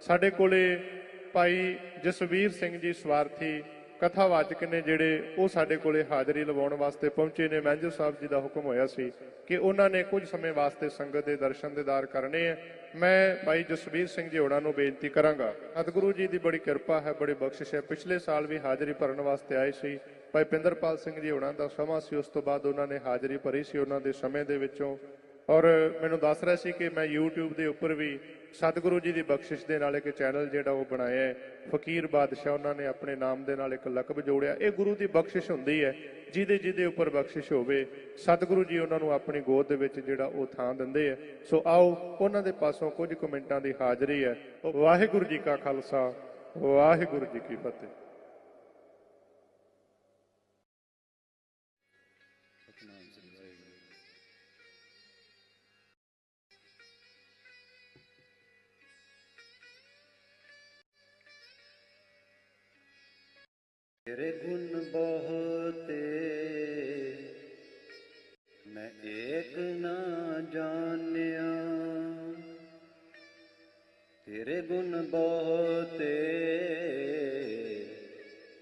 ਸਾਡੇ ਕੋਲੇ ਭਾਈ ਜਸਵੀਰ ਸਿੰਘ ਜੀ ਸਵਾਰਥੀ ਕਥਾਵਾਚਕ ਨੇ ਜਿਹੜੇ ਉਹ ਸਾਡੇ ਕੋਲੇ ਹਾਜ਼ਰੀ ਲਵਾਉਣ ਵਾਸਤੇ ਪਹੁੰਚੇ ਨੇ। ਮੈਨੇਜਰ ਸਾਹਿਬ ਜੀ ਦਾ ਹੁਕਮ ਹੋਇਆ ਸੀ ਕਿ ਉਹਨਾਂ ਨੇ ਕੁਝ ਸਮੇਂ ਵਾਸਤੇ ਸੰਗਤ ਦੇ ਦਰਸ਼ਨ ਦੀਦਾਰ ਕਰਨੇ ਹੈ ਮੈਂ ਭਾਈ ਜਸਵੀਰ ਸਿੰਘ ਜੀ ਹੋਣਾ ਨੂੰ ਬੇਨਤੀ ਕਰਾਂਗਾ। ਸਤਿਗੁਰੂ ਜੀ ਦੀ ਬੜੀ ਕਿਰਪਾ ਹੈ, ਬੜੀ ਬਖਸ਼ਿਸ਼ ਹੈ। ਪਿਛਲੇ ਸਾਲ ਵੀ ਹਾਜ਼ਰੀ ਭਰਨ ਵਾਸਤੇ ਆਏ ਸੀ। ਭਾਈ ਪਿੰਦਰਪਾਲ ਸਿੰਘ ਜੀ ਹੋਣਾ ਦਾ ਸਮਾਂ ਸੀ। ਉਸ ਤੋਂ ਬਾਅਦ ਉਹਨਾਂ ਨੇ ਹਾਜ਼ਰੀ ਭਰੀ ਸੀ। ਉਹਨਾਂ ਦੇ ਸਮੇਂ ਦੇ ਵਿੱਚੋਂ ਔਰ ਮੈਨੂੰ ਦੱਸ ਰਿਹਾ ਸੀ ਕਿ ਮੈਂ YouTube ਦੇ ਉੱਪਰ ਵੀ ਸਤਿਗੁਰੂ ਜੀ ਦੀ ਬਖਸ਼ਿਸ਼ ਦੇ ਨਾਲ ਇੱਕ ਚੈਨਲ ਜਿਹੜਾ ਉਹ ਬਣਾਇਆ ਹੈ। ਫਕੀਰ ਬਾਦਸ਼ਾਹ ਉਹਨਾਂ ਨੇ ਆਪਣੇ ਨਾਮ ਦੇ ਨਾਲ ਇੱਕ ਲਕਬ ਜੋੜਿਆ। ਇਹ ਗੁਰੂ ਦੀ ਬਖਸ਼ਿਸ਼ ਹੁੰਦੀ ਹੈ। ਜਿਹਦੇ ਜਿਹਦੇ ਉੱਪਰ ਬਖਸ਼ਿਸ਼ ਹੋਵੇ, ਸਤਿਗੁਰੂ ਜੀ ਉਹਨਾਂ ਨੂੰ ਆਪਣੀ ਗੋਦ ਦੇ ਵਿੱਚ ਜਿਹੜਾ ਉਹ ਥਾਂ ਦਿੰਦੇ ਆ। ਸੋ ਆਓ, ਉਹਨਾਂ ਦੇ ਪਾਸੋਂ ਕੁਝ ਕੁ ਮਿੰਟਾਂ ਦੀ ਹਾਜ਼ਰੀ ਹੈ। ਵਾਹਿਗੁਰੂ ਜੀ ਕਾ ਖਾਲਸਾ, ਵਾਹਿਗੁਰੂ ਜੀ ਕੀ ਫਤਿਹ। ਤੇਰੇ ਗੁਣ ਬਹੁਤੇ। ਮੈਂ ਏਕ ਨਾ ਜਾਣਿਆ। ਤੇਰੇ ਗੁਣ ਬਹੁਤੇ।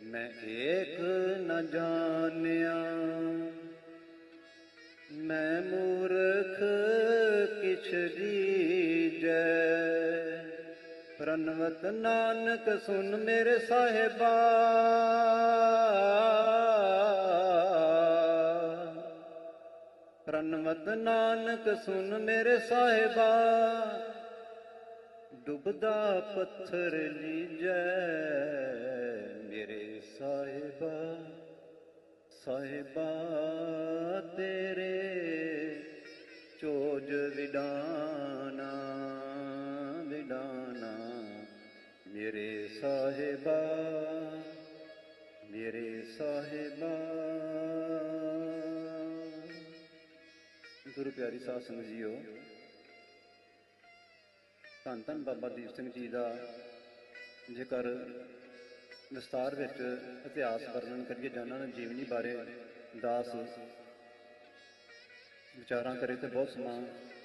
ਮੈਂ ਏਕ ਨਾ ਜਾਣਿਆ। ਮੈਂ ਮੂਰਖ ਕਿਛ ਦੀ ਪ੍ਰਨਵਤ ਨਾਨਕ ਸੁਨ ਮੇਰੇ ਸਾਹਿਬਾ। ਪ੍ਰਨਵਤ ਨਾਨਕ ਸੁਨ ਮੇਰੇ ਸਾਹਿਬਾ। ਡੁੱਬਦਾ ਪੱਥਰ ਲੀਜੈ ਮੇਰੇ ਸਾਹਿਬਾ। ਸਾਹਿਬਾ ਤੇਰੇ ਚੋਜ ਵਿਡਾਨਾ ਮੇਰੇ ਸਾਹਿਬਾ ਮੇਰੇ ਸਾਹਿਬਾ। ਗੁਰੂ ਪਿਆਰੀ ਸਾਧ ਸੰਗਤ ਜੀਓ, ਧੰਨ ਧੰਨ ਬਾਬਾ ਦੀਪ ਸਿੰਘ ਜੀ ਦਾ ਜੇਕਰ ਵਿਸਤਾਰ ਵਿੱਚ ਇਤਿਹਾਸ ਵਰਣਨ ਕਰੀਏ ਜਾਂ ਉਹਨਾਂ ਦੀ ਜੀਵਨੀ ਬਾਰੇ ਦਾਸ ਵਿਚਾਰਾਂ ਕਰੇ ਤੇ ਬਹੁਤ ਸਮਾਂ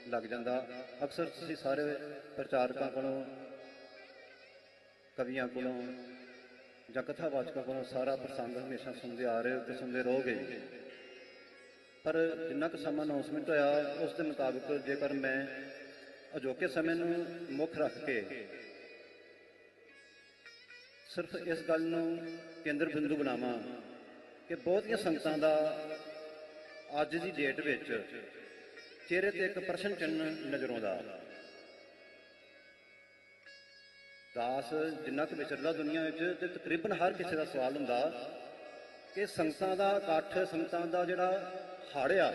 ਲੱਗ ਜਾਂਦਾ। ਅਕਸਰ ਤੁਸੀਂ ਸਾਰੇ ਪ੍ਰਚਾਰਕਾਂ ਕੋਲੋਂ ਕਵੀਆਂ ਕੋਲੋਂ ਜਾਂ ਕਥਾਵਾਚਕਾਂ ਕੋਲੋਂ ਸਾਰਾ ਪ੍ਰਸੰਗ ਹਮੇਸ਼ਾ ਸੁਣਦੇ ਆ ਰਹੇ ਹੋ ਤੇ ਸੁਣਦੇ ਰਹੋਗੇ ਪਰ ਜਿੰਨਾ ਕੁ ਸਮਾਂ ਅਨਾਉਂਸਮੈਂਟ ਹੋਇਆ, ਉਸ ਦੇ ਮੁਤਾਬਕ ਜੇਕਰ ਮੈਂ ਅਜੋਕੇ ਸਮੇਂ ਨੂੰ ਮੁੱਖ ਰੱਖ ਕੇ ਸਿਰਫ ਇਸ ਗੱਲ ਨੂੰ ਕੇਂਦਰ ਬਿੰਦੂ ਬਣਾਵਾਂ ਕਿ ਬਹੁਤੀਆਂ ਸੰਗਤਾਂ ਦਾ ਅੱਜ ਦੀ ਡੇਟ ਵਿੱਚ ਚਿਹਰੇ ਤੇ ਇੱਕ ਪ੍ਰਸ਼ਨ ਚਿੰਨ੍ਹ ਨਜ਼ਰ ਆਉਂਦਾ। ਦਾਸ ਜਿੰਨਾ ਕੁ ਵਿਚਰਦਾ ਦੁਨੀਆ ਵਿੱਚ ਤੇ ਤਕਰੀਬਨ ਹਰ ਕਿਸੇ ਦਾ ਸਵਾਲ ਹੁੰਦਾ ਕਿ ਸੰਗਤਾਂ ਦਾ ਇਕੱਠ, ਸੰਗਤਾਂ ਦਾ ਜਿਹੜਾ ਹਾੜਿਆ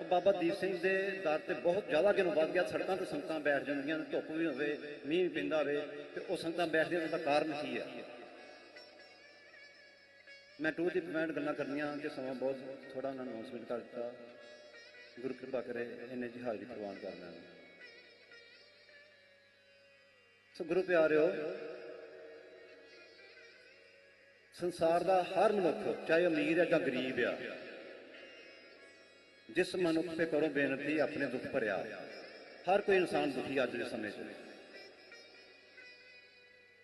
ਉਹ ਬਾਬਾ ਦੀਪ ਸਿੰਘ ਦੇ ਦਰ ਤੇ ਬਹੁਤ ਜ਼ਿਆਦਾ ਜਦੋਂ ਵੱਧ ਗਿਆ। ਸੜਕਾਂ ਤੇ ਸੰਗਤਾਂ ਬੈਠ ਜਾਂਦੀਆਂ ਨੇ, ਧੁੱਪ ਵੀ ਹੋਵੇ, ਮੀਂਹ ਵੀ ਪੈਂਦਾ ਹੋਵੇ ਤੇ ਉਹ ਸੰਗਤਾਂ ਬੈਠਦੀਆਂ ਦਾ ਕਾਰਨ ਕੀ ਹੈ ਮੈਂ ਟੂ ਦੀ ਪਵਾਇੰਟ ਗੱਲਾਂ ਕਰਨੀਆਂ ਕਿ ਸਮਾਂ ਬਹੁਤ ਥੋੜਾ ਉਹਨਾਂ ਨੂੰ ਅਨਾਉਂਸਮੈਂਟ ਕਰ ਦਿੱਤਾ। ਗੁਰੂ ਕਿਰਪਾ ਕਰੇ ਇਹਨੇ ਜੀ ਹਾਜ਼ਰੀ ਪ੍ਰਵਾਨ ਕਰਨਾ ਸੋ ਗੁਰੂ ਪਿਆਰਿਓ, ਸੰਸਾਰ ਦਾ ਹਰ ਮਨੁੱਖ, ਚਾਹੇ ਅਮੀਰ ਹੈ ਜਾਂ ਗਰੀਬ ਆ, ਜਿਸ ਮਨੁੱਖ ਤੇ ਕਰੋ ਬੇਨਤੀ, ਆਪਣੇ ਦੁੱਖ ਭਰਿਆ। ਹਰ ਕੋਈ ਇਨਸਾਨ ਦੁਖੀ ਅੱਜ ਦੇ ਸਮੇਂ 'ਚ।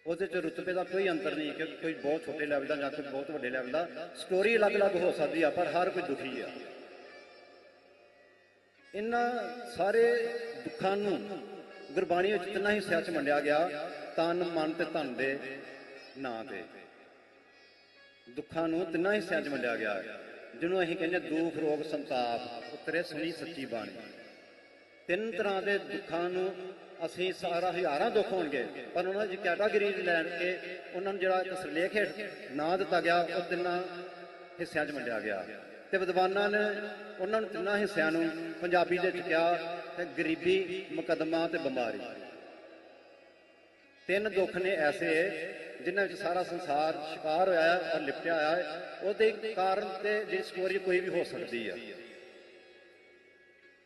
ਉਹਦੇ ਚ ਰੁਤਬੇ ਦਾ ਕੋਈ ਅੰਤਰ ਨਹੀਂ ਕਿ ਕੋਈ ਬਹੁਤ ਛੋਟੇ ਲੈਵਲ ਦਾ ਜਾਂ ਕੋਈ ਬਹੁਤ ਵੱਡੇ ਲੈਵਲ ਦਾ। ਸਟੋਰੀ ਅਲੱਗ-ਅਲੱਗ ਹੋ ਸਕਦੀ ਆ, ਪਰ ਹਰ ਕੋਈ ਦੁਖੀ ਆ। ਇਹਨਾਂ ਸਾਰੇ ਦੁੱਖਾਂ ਨੂੰ ਗੁਰਬਾਣੀ ਵਿੱਚ ਤਿੰਨਾਂ ਹਿੱਸਿਆਂ 'ਚ ਮੰਡਿਆ ਗਿਆ, ਤਨ, ਮਨ ਤੇ ਧਨ ਦੇ ਨਾਂ ਤੇ। ਦੁੱਖਾਂ ਨੂੰ ਤਿੰਨਾਂ ਹਿੱਸਿਆਂ 'ਚ ਮੰਡਿਆ ਗਿਆ ਜਿਹਨੂੰ ਅਸੀਂ ਕਹਿੰਦੇ ਦੁੱਖ, ਰੋਗ, ਸੰਤਾਪ, ਉਤਰੇ ਸੁਣੀ ਸੱਚੀ ਬਾਣੀ। ਤਿੰਨ ਤਰ੍ਹਾਂ ਦੇ ਦੁੱਖਾਂ ਨੂੰ ਅਸੀਂ ਸਾਰਾ ਹਜ਼ਾਰਾਂ ਦੁੱਖ ਹੋਣਗੇ, ਪਰ ਉਹਨਾਂ ਦੀ ਕੈਟਾਗਰੀ ਲੈਣ ਕੇ ਉਹਨਾਂ ਨੂੰ ਜਿਹੜਾ ਇੱਕ ਸਿਰਲੇਖ ਨਾਂ ਦਿੱਤਾ ਗਿਆ, ਉਹ ਤਿੰਨਾਂ ਹਿੱਸਿਆਂ 'ਚ ਵੰਡਿਆ ਗਿਆ। ਤੇ ਵਿਦਵਾਨਾਂ ਨੇ ਉਹਨਾਂ ਨੂੰ ਤਿੰਨਾਂ ਹਿੱਸਿਆਂ ਨੂੰ ਪੰਜਾਬੀ ਦੇ ਵਿੱਚ ਕਿਹਾ ਤੇ ਗਰੀਬੀ ਮੁਕੱਦਮਾ ਤੇ ਬਿਮਾਰੀ। ਤਿੰਨ ਦੁੱਖ ਨੇ ਐਸੇ ਜਿਨ੍ਹਾਂ ਵਿੱਚ ਸਾਰਾ ਸੰਸਾਰ ਸ਼ਿਕਾਰ ਹੋਇਆ ਹੈ ਔਰ ਲਿਪਟਿਆ ਹੋਇਆ ਹੈ। ਉਹਦੇ ਕਾਰਨ ਤੇ ਜਿਹੜੀ ਸਟੋਰੀ ਕੋਈ ਵੀ ਹੋ ਸਕਦੀ ਹੈ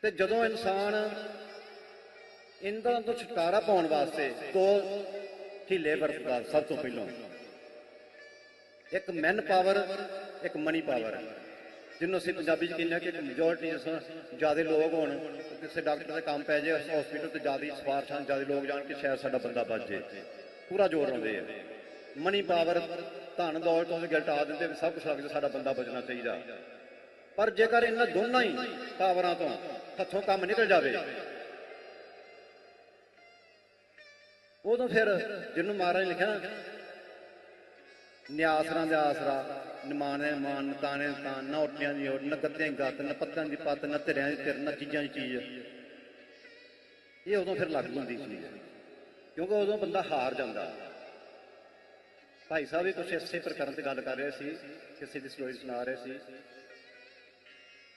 ਤੇ ਜਦੋਂ ਇਨਸਾਨ ਇਹਨਾਂ ਤੋਂ ਛੁਟਕਾਰਾ ਪਾਉਣ ਵਾਸਤੇ ਦੋ ਢਿੱਲੇ ਵਰਤਦਾ ਸਭ ਤੋਂ ਪਹਿਲਾਂ। ਇੱਕ ਮੈਨ ਪਾਵਰ ਇੱਕ ਮਨੀ ਪਾਵਰ ਜਿਹਨੂੰ ਅਸੀਂ ਪੰਜਾਬੀ ਚ ਕਹਿੰਦੇ ਹਾਂ ਕਿ ਮੈਜੋਰਟੀ ਜ਼ਿਆਦਾ ਲੋਕ ਹੋਣ, ਕਿਸੇ ਡਾਕਟਰ ਦੇ ਕੰਮ ਪੈ ਜਾਏ ਹਸਪੀਟਲ ਤੇ ਜ਼ਿਆਦਾ ਸਪਾਰਸ਼ਾਂ ਜ਼ਿਆਦਾ ਲੋਕ ਜਾਣ ਕਿ ਸ਼ਾਇਦ ਸਾਡਾ ਬੰਦਾ ਬਚ ਜੇ। ਪੂਰਾ ਜ਼ੋਰ ਲਾਉਂਦੇ ਆ। ਮਨੀ ਪਾਵਰ ਧਨ ਦੌਲਤ ਤੋਂ ਗਿਲਟਾ ਦਿੰਦੇ ਵੀ ਸਭ ਕੁਝ ਕੇ ਸਾਡਾ ਬੰਦਾ ਬਚਣਾ ਚਾਹੀਦਾ। ਪਰ ਜੇਕਰ ਇਹਨਾਂ ਦੋਨਾਂ ਹੀ ਪਾਵਰਾਂ ਤੋਂ ਹੱਥੋਂ ਕੰਮ ਨਿਕਲ ਜਾਵੇ, ਉਦੋਂ ਫਿਰ ਜਿਹਨੂੰ ਮਹਾਰਾਜ ਲਿਖਿਆ ਨਿਆਸਰਾਂ ਦਾ ਆਸਰਾ, ਨਿਮਾਣੇ ਮਾਨ ਤਾਣੇ ਤਾਂ ਨਾ ਉੱਟਿਆਂ ਦੀ ਉੱਟ ਨਾ ਗੱਤਿਆਂ ਦੀ ਗੱਤ ਨਾ ਪੱਤਾਂ ਦੀ ਪੱਤ, ਨਾ ਧਿਰਿਆਂ ਦੀ ਧਿਰ, ਨਾ ਚੀਜ਼ਾਂ ਦੀ ਚੀਜ਼। ਇਹ ਉਦੋਂ ਫਿਰ ਲੱਗ ਜਾਂਦੀ ਸੀ। ਕਿਉਂਕਿ ਉਦੋਂ ਬੰਦਾ ਹਾਰ ਜਾਂਦਾ। ਭਾਈ ਸਾਹਿਬ ਵੀ ਕੁਛ ਇਸੇ ਪ੍ਰਕਰਨ ਤੇ ਗੱਲ ਕਰ ਰਹੇ ਸੀ, ਕਿਸੇ ਦੀ ਸਟੋਰੀ ਸੁਣਾ ਰਹੇ ਸੀ।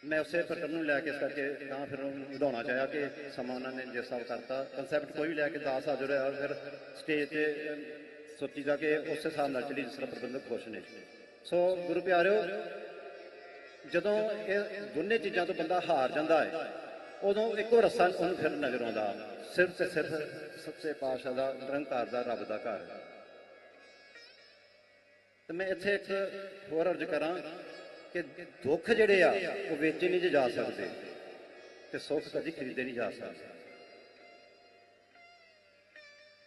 ਮੈਂ ਉਸੇ ਪ੍ਰਕਰਨ ਨੂੰ ਲੈ ਕੇ ਇਸ ਕਰਕੇ ਤਾਂ ਫਿਰ ਉਹਨੂੰ ਵਧਾਉਣਾ ਚਾਹਿਆ ਕਿ ਸਮਾਂ ਉਹਨਾਂ ਨੇ ਜਿਸ ਹਿਸਾਬ ਕਰਤਾ। ਕਨਸੈਪਟ ਕੋਈ ਵੀ ਲੈ ਕੇ 10 ਹਾਜ਼ਰ ਹੋਇਆ, ਫਿਰ ਸਟੇਜ ਤੇ ਸੋਚੀ ਜਾ ਕੇ ਉਸ ਹਿਸਾਬ ਨਾਲ ਚਲੀ, ਜਿਸ ਤਰ੍ਹਾਂ ਪ੍ਰਬੰਧਕ ਖੁਸ਼ ਨੇ। ਸੋ ਗੁਰੂ ਪਿਆਰਿਓ, ਜਦੋਂ ਇਹ ਦੋਨੇ ਚੀਜ਼ਾਂ ਤੋਂ ਬੰਦਾ ਹਾਰ ਜਾਂਦਾ ਹੈ, ਉਦੋਂ ਇੱਕੋ ਰਸਤਾ ਉਹਨੂੰ ਫਿਰ ਨਜ਼ਰ ਆਉਂਦਾ। ਸਿਰਫ ਤੇ ਸਿਰਫ ਸੱਚੇ ਪਾਤਸ਼ਾਹ ਦਾ, ਨਿਰੰਕਾਰ ਦਾ, ਰੱਬ ਦਾ ਘਰ ਤੇ ਮੈਂ ਇੱਥੇ ਇੱਕ ਹੋਰ ਅਰਜ਼ ਕਰਾਂ ਕਿ ਦੁੱਖ ਜਿਹੜੇ ਆ, ਉਹ ਵੇਚੇ ਨਹੀਂ ਜੇ ਜਾ ਸਕਦੇ। ਤੇ ਸੁੱਖ ਕਦੀ ਖਰੀਦੇ ਨਹੀਂ ਜਾ ਸਕਦੇ।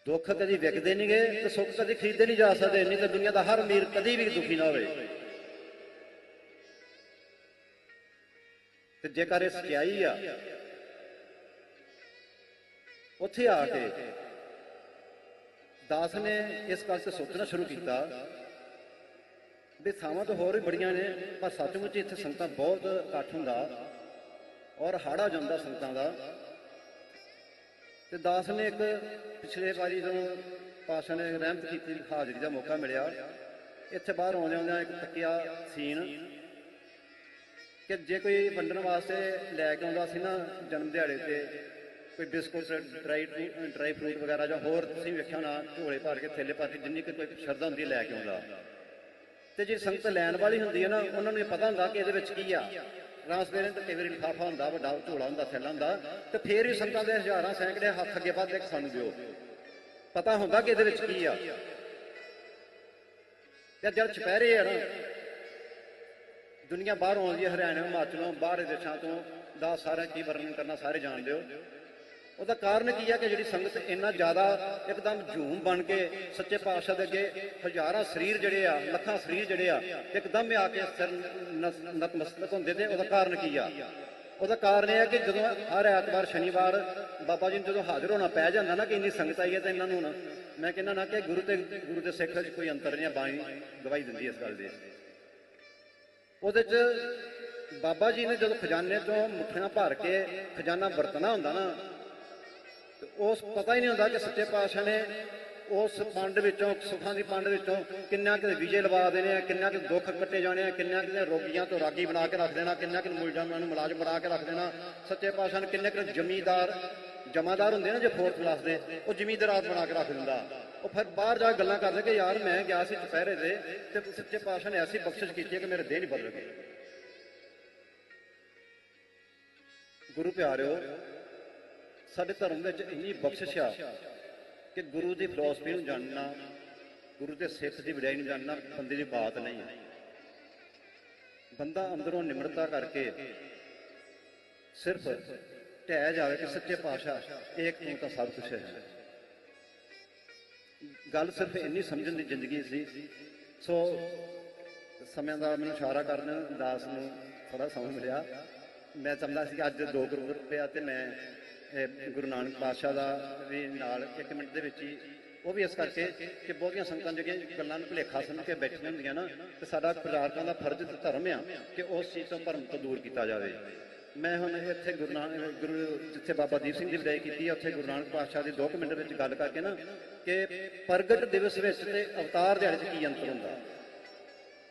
ਦੁੱਖ ਕਦੀ ਵਿਕਦੇ ਨਹੀਂ ਗਏ ਤੇ ਸੁੱਖ ਕਦੀ ਖਰੀਦੇ ਨਹੀਂ ਜਾ ਸਕਦੇ ਨਹੀਂ ਤਾਂ ਦੁਨੀਆ ਦਾ ਹਰ ਅਮੀਰ ਕਦੀ ਵੀ ਦੁਖੀ ਨਾ ਹੋਵੇ। ਤੇ ਜੇਕਰ ਇਹ ਸਚਾਈ ਆ, ਉੱਥੇ ਆ ਕੇ ਦਾਸ ਨੇ ਇਸ ਗੱਲ ਤੇ ਸੋਚਣਾ ਸ਼ੁਰੂ ਕੀਤਾ। ਵੀ ਥਾਵਾਂ ਤਾਂ ਹੋਰ ਵੀ ਬੜੀਆਂ ਨੇ, ਪਰ ਸੱਚਮੁੱਚ ਇੱਥੇ ਸੰਗਤਾਂ ਬਹੁਤ ਇਕੱਠ ਹੁੰਦਾ ਔਰ ਹਾੜਾ ਜਾਂਦਾ ਸੰਗਤਾਂ ਦਾ। ਤੇ ਦਾਸ ਨੇ ਇੱਕ ਪਿਛਲੇ ਵਾਰੀ ਜਦੋਂ ਪਾਸ਼ਾ ਨੇ ਰਹਿਮਤ ਕੀਤੀ, ਹਾਜ਼ਰੀ ਦਾ ਮੌਕਾ ਮਿਲਿਆ, ਇੱਥੇ ਬਾਹਰ ਆਉਂਦੇ ਆਉਂਦਿਆਂ ਇੱਕ ਤੱਕਿਆ ਸੀਨ ਕਿ ਜੇ ਕੋਈ ਵੰਡਣ ਵਾਸਤੇ ਲੈ ਕੇ ਆਉਂਦਾ ਸੀ ਨਾ ਜਨਮ ਦਿਹਾੜੇ ਤੇ, ਕੋਈ ਬਿਸਕੁਟ, ਡਰਾਈ ਡਰਾਈ ਫਰੂਟ ਵਗੈਰਾ ਜਾਂ ਹੋਰ ਤੁਸੀਂ ਵੇਖਿਆ ਹੋਣਾ, ਝੋਲੇ ਭਰ ਕੇ ਥੈਲੇ ਭਰ ਕੇ ਜਿੰਨੀ ਕੁ ਕੋਈ ਸ਼ਰਧਾ ਹੁੰਦੀ ਲੈ ਕੇ ਆਉਂਦਾ। ਤੇ ਜੇ ਸੰਗਤ ਲੈਣ ਵਾਲੀ ਹੁੰਦੀ ਹੈ ਨਾ, ਉਹਨਾਂ ਨੂੰ ਇਹ ਪਤਾ ਹੁੰਦਾ ਕਿ ਇਹਦੇ ਵਿੱਚ ਕੀ ਆ। ਟ੍ਰਾਂਸਪੇਰੈਂਟ ਕਈ ਵਾਰੀ ਲਿਫਾਫਾ ਹੁੰਦਾ, ਵੱਡਾ ਝੋਲਾ ਹੁੰਦਾ ਥੈਲਾ ਹੁੰਦਾ, ਤੇ ਫੇਰ ਵੀ ਸੰਗਤਾਂ ਦੇ ਹਜ਼ਾਰਾਂ ਸੈਂਕੜੇ ਹੱਥ ਅੱਗੇ ਵੱਧਦੇ ਕੇ ਸਾਨੂੰ ਦਿਓ। ਪਤਾ ਹੁੰਦਾ ਕਿ ਇਹਦੇ ਵਿੱਚ ਕੀ ਆ। ਤੇ ਜਦ ਚੁਪਹਿਰੇ ਆ ਨਾ, ਦੁਨੀਆ ਬਾਹਰੋਂ ਆਉਂਦੀ ਹੈ, ਹਰਿਆਣਾ ਹਿਮਾਚਲੋਂ ਬਾਹਰ ਦੇਸ਼ਾਂ ਤੋਂ, ਦਾ ਸਾਰਾ ਕੀ ਵਰਣਨ ਕਰਨਾ, ਸਾਰੇ ਜਾਣਦੇ ਹੋ। ਉਹਦਾ ਕਾਰਨ ਕੀ ਹੈ ਕਿ ਜਿਹੜੀ ਸੰਗਤ ਇੰਨਾ ਜ਼ਿਆਦਾ ਇੱਕਦਮ ਝੂਮ ਬਣ ਕੇ ਸੱਚੇ ਪਾਤਸ਼ਾਹ ਦੇ ਅੱਗੇ ਹਜ਼ਾਰਾਂ ਸਰੀਰ ਜਿਹੜੇ ਆ, ਲੱਖਾਂ ਸਰੀਰ ਜਿਹੜੇ ਆ, ਇੱਕਦਮ ਆ ਕੇ ਸਿਰ ਨਤਮਸਤਕ ਹੁੰਦੇ ਤੇ ਉਹਦਾ ਕਾਰਨ ਕੀ ਆ? ਉਹਦਾ ਕਾਰਨ ਇਹ ਹੈ ਕਿ ਜਦੋਂ ਹਰ ਐਤਵਾਰ ਸ਼ਨੀਵਾਰ ਬਾਬਾ ਜੀ ਨੂੰ ਜਦੋਂ ਹਾਜ਼ਰ ਹੋਣਾ ਪੈ ਜਾਂਦਾ ਨਾ ਕਿ ਇੰਨੀ ਸੰਗਤ ਆਈ ਹੈ ਤਾਂ ਇਹਨਾਂ ਨੂੰ ਹੁਣ ਮੈਂ ਕਹਿੰਦਾ ਨਾ ਕਿ ਗੁਰੂ ਤੇ, ਗੁਰੂ ਦੇ ਸਿੱਖ 'ਚ ਕੋਈ ਅੰਤਰ ਨਹੀਂ ਆ ਬਾਣੀ ਗਵਾਹੀ ਦਿੰਦੀ ਇਸ ਗੱਲ ਦੀ। ਉਹਦੇ 'ਚ ਬਾਬਾ ਜੀ ਨੇ ਜਦੋਂ ਖਜ਼ਾਨੇ ਤੋਂ ਮੁੱਠੀਆਂ ਭਰ ਕੇ ਖਜ਼ਾਨਾ ਵਰਤਣਾ ਹੁੰਦਾ ਨਾ ਤੇ ਉਸ ਪਤਾ ਹੀ ਨਹੀਂ ਹੁੰਦਾ ਕਿ ਸੱਚੇ ਪਾਤਸ਼ਾਹ ਨੇ ਉਸ ਪੰਡ ਵਿੱਚੋਂ, ਸੁੱਖਾਂ ਦੀ ਪੰਡ ਵਿੱਚੋਂ ਕਿੰਨਾ ਕਿ ਵਿਜੇ ਲਵਾ ਦੇਣੇ ਆ, ਕਿੰਨਾ ਕਿ ਦੁੱਖ ਕੱਟੇ ਜਾਣੇ ਆ, ਕਿੰਨਾ ਕਿ ਰੋਗੀਆਂ ਤੋਂ ਰਾਗੀ ਬਣਾ ਕੇ ਰੱਖ ਦੇਣਾ, ਕਿੰਨਾ ਕਿ ਮੁਲਜ਼ਮਾਂ ਨੂੰ ਮੁਲਾਜ਼ਮ ਬਣਾ ਕੇ ਰੱਖ ਦੇਣਾ। ਸੱਚੇ ਪਾਤਸ਼ਾਹ ਨੇ ਕਿੰਨੇ ਕਿ ਜ਼ਮੀਦਾਰ, ਜਮਾਦਾਰ ਹੁੰਦੇ ਨਾ ਜੇ ਫੋਰਥ ਕਲਾਸ ਦੇ, ਉਹ ਜ਼ਮੀਂਦਾਰ ਬਣਾ ਕੇ ਰੱਖ ਦਿੰਦਾ। ਉਹ ਫਿਰ ਬਾਹਰ ਜਾ ਕੇ ਗੱਲਾਂ ਕਰਦੇ ਕਿ ਯਾਰ ਮੈਂ ਗਿਆ ਸੀ ਦੁਪਹਿਰੇ ਦੇ ਤੇ ਸੱਚੇ ਪਾਤਸ਼ਾਹ ਨੇ ਐਸੀ ਬਖਸ਼ਿਸ਼ ਕੀਤੀ ਹੈ ਕਿ ਮੇਰੇ ਦੇਹ ਨਹੀਂ ਬਦਲ ਗਏ। ਗੁਰੂ ਪਿਆਰਿਓ ਸਾਡੇ ਧਰਮ ਵਿੱਚ ਇੰਨੀ ਬਖਸ਼ਿਸ਼ ਆ ਕਿ ਗੁਰੂ ਦੀ ਫਿਲਾਸਫੀ ਨੂੰ ਜਾਣਨਾ, ਗੁਰੂ ਦੇ ਸਿੱਖ ਦੀ ਵਡਿਆਈ ਨੂੰ ਜਾਣਨਾ ਬੰਦੇ ਦੀ ਬਾਤ ਨਹੀਂ ਹੈ। ਬੰਦਾ ਅੰਦਰੋਂ ਨਿਮਰਤਾ ਕਰਕੇ ਸਿਰਫ ਢਹਿ ਜਾਵੇ ਕਿ ਸੱਚੇ ਪਾਤਸ਼ਾਹ ਇੱਕ ਤੂੰ ਤਾਂ ਸਭ ਕੁਝ ਹੈ। ਗੱਲ ਸਿਰਫ ਇੰਨੀ ਸਮਝਣ ਦੀ ਜ਼ਿੰਦਗੀ ਸੀ। ਸੋ ਸਮੇਂ ਦਾ ਮੈਨੂੰ ਇਸ਼ਾਰਾ ਕਰਨ, ਦਾਸ ਨੂੰ ਥੋੜਾ ਸਮਝ ਮਿਲਿਆ। ਮੈਂ ਸਮਝਦਾ ਸੀ ਅੱਜ ਦੋ ਗੁਰੂ ਰੁਪਿਆ ਤੇ ਮੈਂ ਗੁਰੂ ਨਾਨਕ ਪਾਤਸ਼ਾਹ ਦਾ ਵੀ ਨਾਲ ਇੱਕ ਮਿੰਟ ਦੇ ਵਿੱਚ ਹੀ ਉਹ ਵੀ ਇਸ ਕਰਕੇ ਕਿ ਬਹੁਤੀਆਂ ਸੰਗਤਾਂ ਜਿਹੜੀਆਂ ਗੱਲਾਂ ਨੂੰ ਭੁਲੇਖਾ ਸਮਝ ਕੇ ਬੈਠੀਆਂ ਹੁੰਦੀਆਂ ਨਾ, ਤੇ ਸਾਡਾ ਪ੍ਰਚਾਰਕਾਂ ਦਾ ਫਰਜ਼ ਤੇ ਧਰਮ ਆ ਕਿ ਉਸ ਚੀਜ਼ ਤੋਂ ਭਰਮ ਤੋਂ ਦੂਰ ਕੀਤਾ ਜਾਵੇ। ਮੈਂ ਹੁਣ ਇੱਥੇ ਗੁਰੂ ਨਾਨਕ, ਗੁਰੂ ਜਿੱਥੇ ਬਾਬਾ ਦੀਪ ਸਿੰਘ ਦੀ ਵਿਦਾਈ ਕੀਤੀ ਹੈ ਉੱਥੇ ਗੁਰੂ ਨਾਨਕ ਪਾਤਸ਼ਾਹ ਦੀ 2 ਮਿੰਟ ਵਿੱਚ ਗੱਲ ਕਰਕੇ ਨਾ ਕਿ ਪ੍ਰਗਟ ਦਿਵਸ ਵਿੱਚ ਤੇ ਅਵਤਾਰ ਦਿਹਾੜੇ 'ਚ ਕੀ ਅੰਤਰ ਹੁੰਦਾ।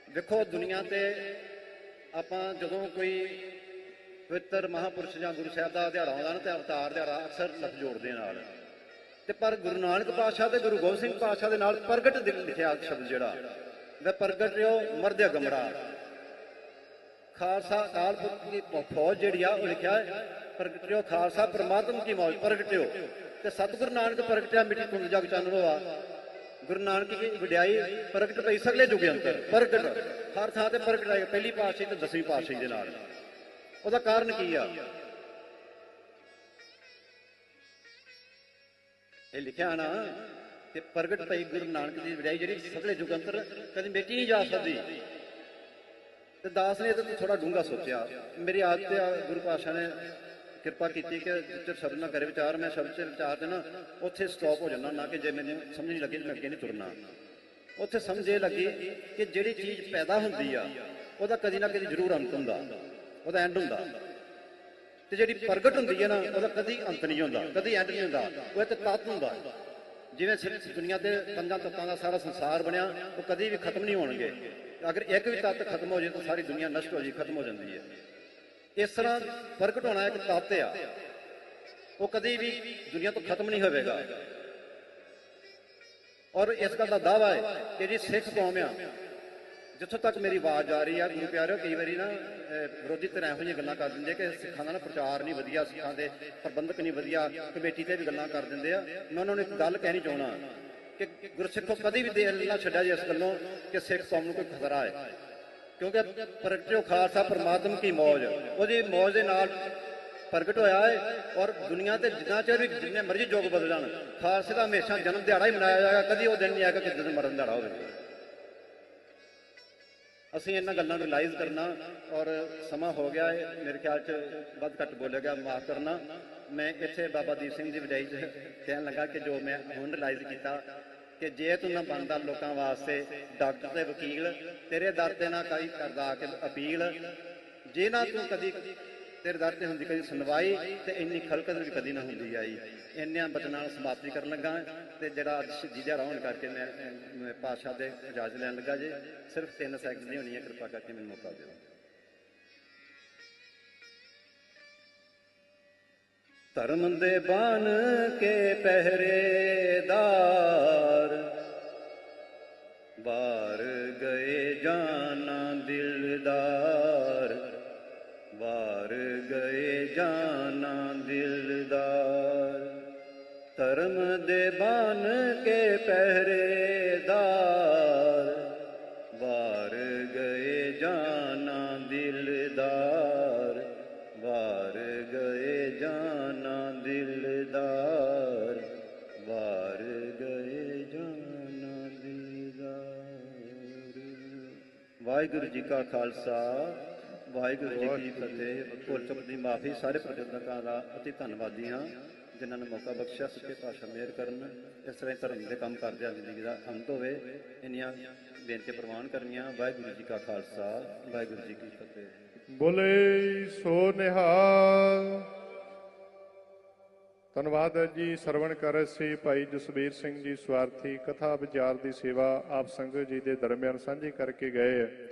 ਵੇਖੋ ਦੁਨੀਆ ਤੇ ਆਪਾਂ ਜਦੋਂ ਕੋਈ ਪਵਿੱਤਰ ਮਹਾਪੁਰਸ਼ ਜਾਂ ਗੁਰੂ ਸਾਹਿਬ ਦਾ ਦਿਹਾੜਾ ਆਉਂਦਾ ਨਾ ਤੇ ਅਵਤਾਰ ਦਿਹਾੜਾ ਅਕਸਰ ਲਫ਼ਜ਼ ਜੋੜਦੇ ਨਾਲ। ਤੇ ਪਰ ਗੁਰੂ ਨਾਨਕ ਪਾਤਸ਼ਾਹ ਤੇ ਗੁਰੂ ਗੋਬਿੰਦ ਸਿੰਘ ਪਾਤਸ਼ਾਹ ਦੇ ਨਾਲ ਪ੍ਰਗਟ ਲਿਖਿਆ ਸ਼ਬਦ ਜਿਹੜਾ ਵੇ ਪ੍ਰਗਟ ਰਿਓ ਮਰਦਿਆ ਗਮੜਾ ਖਾਲਸਾ ਅਕਾਲ ਪੁਰਖ ਦੀ ਫੌਜ ਜਿਹੜੀ ਆ, ਉਹ ਲਿਖਿਆ ਪ੍ਰਗਟਿਓ ਖਾਲਸਾ ਪ੍ਰਮਾਤਮ ਕੀ ਮੌਜ ਪ੍ਰਗਟਿਓ ਤੇ ਸਤਿਗੁਰੂ ਨਾਨਕ ਪ੍ਰਗਟਿਆ ਮਿੱਟੀ ਕੁੰਦ ਜਗ ਚਾਨਣੋ ਆ ਗੁਰੂ ਨਾਨਕ ਦੀ ਵਿਡਿਆਈ ਪ੍ਰਗਟ ਪਈ ਸਗਲੇ ਜੁਗੇ ਅੰਤਰ ਪ੍ਰਗਟ। ਹਰ ਥਾਂ ਤੇ ਪ੍ਰਗਟ ਆਏਗਾ ਪਹਿਲੀ ਪਾਤਸ਼ਾਹੀ ਤੇ ਦਸਵੀਂ ਪਾਤਸ਼ਾਹੀ ਦੇ ਨਾਲ। ਉਹਦਾ ਕਾਰਨ ਕੀ ਆ? ਇਹ ਲਿਖਿਆ ਨਾ ਤੇ ਪ੍ਰਗਟ ਪਈ ਗੁਰੂ ਨਾਨਕ ਦੀ ਵਡਿਆਈ ਜਿਹੜੀ ਸਗਲੇ ਜੁਗੰਤਰ ਕਦੀ ਮਿਟੀ ਨਹੀਂ ਜਾ ਸਕਦੀ। ਤੇ ਦਾਸ ਨੇ ਇਹਦੇ ਤੇ ਥੋੜਾ ਡੂੰਘਾ ਸੋਚਿਆ। ਮੇਰੀ ਆਦਤ ਆ, ਗੁਰੂ ਪਾਤਸ਼ਾਹ ਨੇ ਕਿਰਪਾ ਕੀਤੀ ਕਿ ਜਿੱਥੇ ਸ਼ਬਦ ਨਾ ਕਰੇ ਵਿਚਾਰ, ਮੈਂ ਸ਼ਬਦ ਤੇ ਵਿਚਾਰ ਦੇਣਾ ਉੱਥੇ ਸਟਾਪ ਹੋ ਜਾਣਾ ਨਾ ਕਿ ਜੇ ਮੈਨੂੰ ਸਮਝ ਨਹੀਂ ਲੱਗੀ ਮੈਂ ਅੱਗੇ ਨਹੀਂ ਤੁਰਨਾ। ਉੱਥੇ ਸਮਝ ਇਹ ਲੱਗੀ ਕਿ ਜਿਹੜੀ ਚੀਜ਼ ਪੈਦਾ ਹੁੰਦੀ ਆ, ਉਹਦਾ ਕਦੀ ਨਾ ਕਦੀ ਜ਼ਰੂਰ ਅੰਤ ਹੁੰਦਾ। ਉਹਦਾ ਐਂਡ ਹੁੰਦਾ। ਤੇ ਜਿਹੜੀ ਪ੍ਰਗਟ ਹੁੰਦੀ ਹੈ ਨਾ, ਉਹਦਾ ਕਦੀ ਅੰਤ ਨਹੀਂ ਹੁੰਦਾ, ਕਦੀ ਐਂਡ ਨਹੀਂ ਹੁੰਦਾ। ਉਹ ਇੱਕ ਤੱਤ ਹੁੰਦਾ। ਜਿਵੇਂ ਸਿਰਫ ਦੁਨੀਆ ਦੇ ਪੰਜਾਂ ਤੱਤਾਂ ਦਾ ਸਾਰਾ ਸੰਸਾਰ ਬਣਿਆ, ਉਹ ਕਦੀ ਵੀ ਖਤਮ ਨਹੀਂ ਹੋਣਗੇ। ਅਗਰ ਇੱਕ ਵੀ ਤੱਤ ਖਤਮ ਹੋ ਜਾਏ, ਤਾਂ ਸਾਰੀ ਦੁਨੀਆ ਨਸ਼ਟ ਹੋ ਜਾਏ, ਖਤਮ ਹੋ ਜਾਂਦੀ ਹੈ। ਇਸ ਤਰ੍ਹਾਂ ਪ੍ਰਗਟ ਹੋਣਾ ਇੱਕ ਤੱਤ ਆ। ਉਹ ਕਦੀ ਵੀ ਦੁਨੀਆ ਤੋਂ ਖਤਮ ਨਹੀਂ ਹੋਵੇਗਾ। ਔਰ ਇਸ ਗੱਲ ਦਾ ਦਾਵਾ ਹੈ ਕਿ ਜੀ ਸਿੱਖ ਕੌਮ ਆ ਜਿੱਥੋਂ ਤੱਕ ਮੇਰੀ ਆਵਾਜ਼ ਆ ਰਹੀ ਆ ਗੁਰੂ ਪਿਆਰਿਓ ਕਈ ਵਾਰੀ ਨਾ ਵਿਰੋਧੀ ਧਿਰਾਂ ਇਹੋ ਜਿਹੀਆਂ ਗੱਲਾਂ ਕਰ ਦਿੰਦੇ ਕਿ ਸਿੱਖਾਂ ਦਾ ਨਾ ਪ੍ਰਚਾਰ ਨਹੀਂ ਵਧੀਆ, ਸਿੱਖਾਂ ਦੇ ਪ੍ਰਬੰਧਕ ਨਹੀਂ ਵਧੀਆ, ਕਮੇਟੀ ਤੇ ਵੀ ਗੱਲਾਂ ਕਰ ਦਿੰਦੇ ਆ। ਮੈਂ ਉਹਨਾਂ ਨੂੰ ਇੱਕ ਗੱਲ ਕਹਿਣੀ ਚਾਹਣਾ ਕਿ ਗੁਰਸਿੱਖੋ ਕਦੀ ਵੀ ਦੇਰ ਨਾ ਛੱਡਿਆ ਜੇ ਇਸ ਗੱਲੋਂ ਕਿ ਸਿੱਖ ਕੌਮ ਨੂੰ ਕੋਈ ਖਤਰਾ ਹੈ ਕਿਉਂਕਿ ਪ੍ਰਗਟਿਓ ਖਾਲਸਾ ਪ੍ਰਮਾਤਮ ਕੀ ਮੌਜ, ਉਹਦੀ ਮੌਜ ਦੇ ਨਾਲ ਪ੍ਰਗਟ ਹੋਇਆ ਹੈ ਔਰ ਦੁਨੀਆ ਤੇ ਜਿੰਨਾ ਚਿਰ ਵੀ ਜਿੰਨੇ ਮਰਜ਼ੀ ਯੁੱਗ ਜਾਣ, ਖਾਲਸੇ ਦਾ ਹਮੇਸ਼ਾ ਜਨਮ ਦਿਹਾੜਾ ਹੀ ਮਨਾਇਆ ਜਾਏਗਾ, ਕਦੀ ਉਹ ਦਿਨ ਨਹੀਂ ਆਏਗਾ ਕਿ ਜਦੋਂ ਮਰਨ ਦਿਹਾੜਾ ਹੋਵੇ। ਅਸੀਂ ਇਹਨਾਂ ਗੱਲਾਂ ਨੂੰ ਰਿਅਲਾਈਜ਼ ਕਰਨਾ ਔਰ ਸਮਾਂ ਹੋ ਗਿਆ ਹੈ। ਮੇਰੇ ਖਿਆਲ 'ਚ ਵੱਧ ਘੱਟ ਬੋਲਿਆ ਗਿਆ, ਮਾਫ ਕਰਨਾ। ਮੈਂ ਇੱਥੇ ਬਾਬਾ ਦੀਪ ਸਿੰਘ ਦੀ ਵਡਾਈ 'ਚ ਕਹਿਣ ਲੱਗਾ ਕਿ ਜੋ ਮੈਂ ਹੁਣ ਰਿਅਲਾਈਜ਼ ਕੀਤਾ ਕਿ ਜੇ ਤੂੰ ਨਾ ਬਣਦਾ ਲੋਕਾਂ ਵਾਸਤੇ ਡਾਕਟਰ ਤੇ ਵਕੀਲ, ਤੇਰੇ ਦਰ ਤੇ ਨਾ ਕਈ ਕਰਦਾ ਆ ਕੇ ਅਪੀਲ, ਜੇ ਨਾ ਤੂੰ ਕਦੀ ਤੇਰੇ ਦਰ ਤੇ ਹੁੰਦੀ ਕਦੀ ਸੁਣਵਾਈ ਤੇ ਇੰਨੀ ਖਲਕਤ ਵੀ ਕਦੀ ਨਾ ਹੁੰਦੀ ਆਈ। ਇੰਨਿਆਂ ਬਚਨਾਂ ਨਾਲ ਸਮਾਪਤੀ ਕਰਨ ਲੱਗਾ ਤੇ ਜਿਹੜਾ ਅੱਜ ਸ਼ਹੀਦੀ ਦਿਹਾੜਾ ਕਰਕੇ ਮੈਂ ਅਹ, ਪਾਤਸ਼ਾਹ ਦੇ ਇਜਾਜ਼ਤ ਲੈਣ ਲੱਗਾ ਜੇ। ਸਿਰਫ 3 ਸੈਕਿੰਡ ਦੀ ਹੋਣੀ ਹੈ ਕਿਰਪਾ ਕਰਕੇ ਮੈਨੂੰ ਮੌਕਾ ਦਿਓ। ਧਰਮ ਦੇ ਬਾਨ ਕੇ ਪਹਿਰੇ ਦਾ ਪਹਿਰੇਦਾਰ ਵਾਰ ਗਏ ਜਾਨਾ ਦਿਲਦਾਰ ਵਾਰ ਗਏ ਜਾਨਾ ਦਿਲਦਾਰ ਵਾਰ ਗਏ ਜਾਨਾ ਦਿਲਦਾਰ। ਵਾਹਿਗੁਰੂ ਜੀ ਕਾ ਖਾਲਸਾ ਵਾਹਿਗੁਰੂ ਜੀ ਕੀ ਫਤਿਹ। ਭੁੱਲ ਚੁੱਕ ਦੀ ਮਾਫੀ ਸਾਰੇ ਪ੍ਰਬੰਧਕਾਂ ਦਾ ਅਤੀ ਧੰਨਵਾਦੀ ਹਾਂ। ਜਿਨ੍ਹਾਂ ਨੇ ਮੌਕਾ ਬਖਸ਼ਿਆ, ਸੱਚੇ ਪਾਤਸ਼ਾਹ ਮਿਹਰ ਕਰਨ, ਇਸ ਤਰ੍ਹਾਂ ਹੀ ਧਰਮ ਦੇ ਕੰਮ ਕਰਦਿਆਂ ਜ਼ਿੰਦਗੀ ਦਾ ਅੰਤ ਹੋਵੇ, ਇੰਨੀਆਂ ਬੇਨਤੀ ਪ੍ਰਵਾਨ ਕਰਨੀਆਂ। ਵਾਹਿਗੁਰੂ ਜੀ ਕਾ ਖਾਲਸਾ, ਵਾਹਿਗੁਰੂ ਜੀ ਕੀ ਫਤਿਹ। ਬੋਲੇ ਸੋ ਨਿਹਾਲ ਧੰਨਵਾਦ ਹੈ ਜੀ, ਸਰਵਣ ਕਰ ਸੀ ਭਾਈ ਜਸਵੀਰ ਸਿੰਘ ਜੀ ਸਵਾਰਥੀ ਕਥਾ ਵਿਚਾਰ ਦੀ ਸੇਵਾ ਆਪ ਸੰਗਤ ਜੀ ਦੇ ਦਰਮਿਆਨ ਸਾਂਝੀ ਕਰਕੇ ਗਏ